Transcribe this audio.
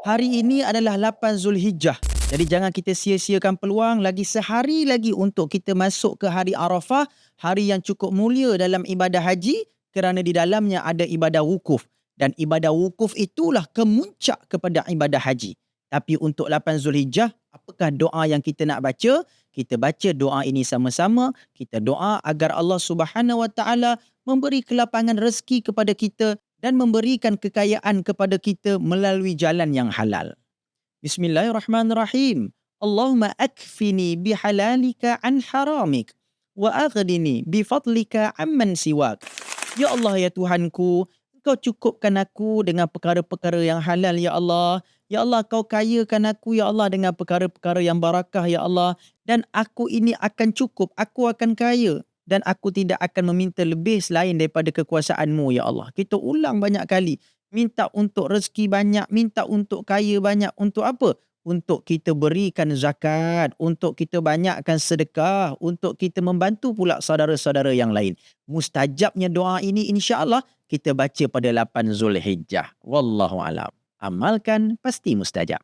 Hari ini adalah 8 Zulhijjah. Jadi jangan kita sia-siakan peluang lagi sehari lagi untuk kita masuk ke hari Arafah, hari yang cukup mulia dalam ibadah haji kerana di dalamnya ada ibadah wukuf dan ibadah wukuf itulah kemuncak kepada ibadah haji. Tapi untuk 8 Zulhijjah, apakah doa yang kita nak baca? Kita baca doa ini sama-sama. Kita doa agar Allah Subhanahu Wa Taala memberi kelapangan rezeki kepada kita dan memberikan kekayaan kepada kita melalui jalan yang halal. Bismillahirrahmanirrahim. Allahumma akfini bihalalika an haramik wa aghdini bifadlika amman siwak. Ya Allah ya Tuhanku, Kau cukupkan aku dengan perkara-perkara yang halal ya Allah. Ya Allah kau kayakan aku ya Allah dengan perkara-perkara yang barakah ya Allah dan aku ini akan cukup, aku akan kaya dan aku tidak akan meminta lebih selain daripada kekuasaanmu ya Allah. Kita ulang banyak kali. Minta untuk rezeki banyak, minta untuk kaya banyak. Untuk apa? Untuk kita berikan zakat, untuk kita banyakkan sedekah, untuk kita membantu pula saudara-saudara yang lain. Mustajabnya doa ini insya-Allah kita baca pada 8 Zulhijjah. Wallahu alam. Amalkan pasti mustajab.